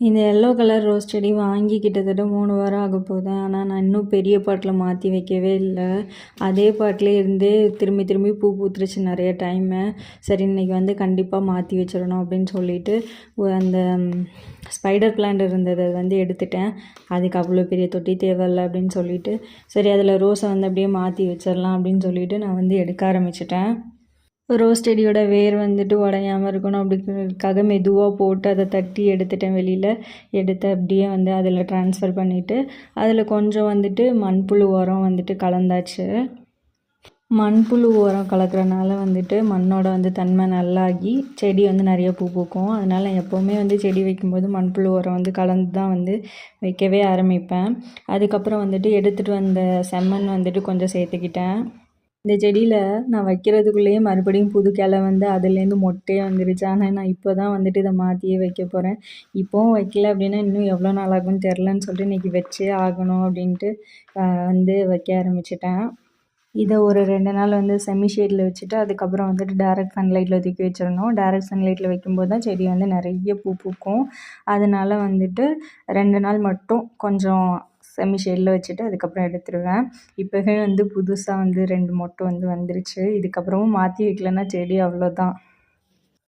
இந்த yellow colour rose செடி வாங்கி கிட்டத்தட்ட மூணு வாரம் ஆக போகுது. ஆனால் நான் இன்னும் பெரிய பாட்டில் மாற்றி வைக்கவே இல்லை. அதே பாட்டிலே இருந்தே திரும்பி திரும்பி பூ பூத்துருச்சு நிறைய டைமு சரி இன்றைக்கி வந்து கண்டிப்பாக மாற்றி வச்சிடணும் அப்படின்னு சொல்லிட்டு அந்த ஸ்பைடர் பிளான்ட் இருந்தது அது வந்து எடுத்துட்டேன். அதுக்கு அவ்வளோ பெரிய தொட்டி தேவையில்லை அப்படின்னு சொல்லிட்டு சரி அதில் ரோஸை வந்து அப்படியே மாற்றி வச்சிடலாம் அப்படின்னு சொல்லிட்டு நான் வந்து எடுக்க ஆரம்பிச்சிட்டேன். ரோஸ் செடியோட வேர் வந்துட்டு உடையாமல் இருக்கணும் அப்படிங்கிறதுக்காக மெதுவாக போட்டு அதை தட்டி எடுத்துட்டேன் வெளியில். எடுத்து அப்படியே வந்து அதில் ட்ரான்ஸ்ஃபர் பண்ணிவிட்டு அதில் கொஞ்சம் வந்துட்டு மண்புழு உரம் வந்துட்டு கலந்தாச்சு. மண்புழு உரம் கலக்கிறனால வந்துட்டு மண்ணோட வந்து தன்மை நல்லாகி செடி வந்து நிறைய பூ பூக்கும். அதனால் நான் எப்போவுமே வந்து செடி வைக்கும்போது மண்புழு உரம் வந்து கலந்து தான் வந்து வைக்கவே ஆரம்பிப்பேன். அதுக்கப்புறம் வந்துட்டு எடுத்துகிட்டு வந்த செம்மண் வந்துட்டு கொஞ்சம் சேர்த்துக்கிட்டேன். இந்த செடியில் நான் வைக்கிறதுக்குள்ளேயே மறுபடியும் புது கிளை வந்து அதுலேருந்து மொட்டையே வந்துருச்சு. ஆனால் நான் இப்போ தான் வந்துட்டு இதை மாற்றியே வைக்க போகிறேன் இப்போவும் வைக்கல அப்படின்னா இன்னும் எவ்வளோ நாள் ஆகும்னு தெரிலன்னு சொல்லிட்டு இன்றைக்கி வச்சே ஆகணும் அப்படின்ட்டு வந்து வைக்க ஆரம்பிச்சிட்டேன். இதை ஒரு ரெண்டு நாள் வந்து செமி ஷேடில் வச்சுட்டு அதுக்கப்புறம் வந்துட்டு டேரக்ட் சன்லைட்டில் தூக்கி வச்சிடணும். டேரக்ட் சன்லைட்டில் வைக்கும்போது தான் செடி வந்து நிறைய பூ பூக்கும். அதனால் வந்துட்டு ரெண்டு நாள் மட்டும் கொஞ்சம் செமி ஷேடில் வச்சுட்டு அதுக்கப்புறம் எடுத்துருவேன். இப்போவே வந்து புதுசாக வந்து ரெண்டு மொட்டு வந்து வந்துருச்சு. இதுக்கப்புறமும் மாற்றி வைக்கலன்னா செடி அவ்வளோதான்